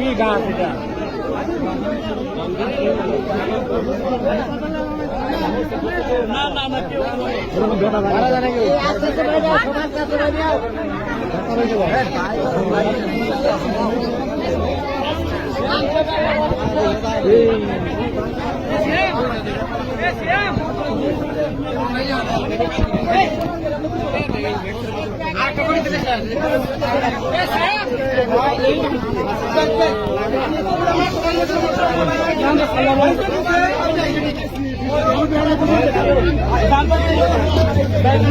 কি গাছ এটা? না না না কেউ ব্যাংক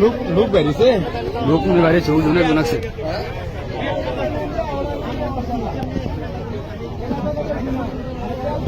লোক লোক বেরিয়েছে লোক বাইরেছে ওজনে একজন আছে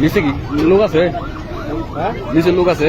নিচে কি? লোক আছে? নিচে লোক আছে?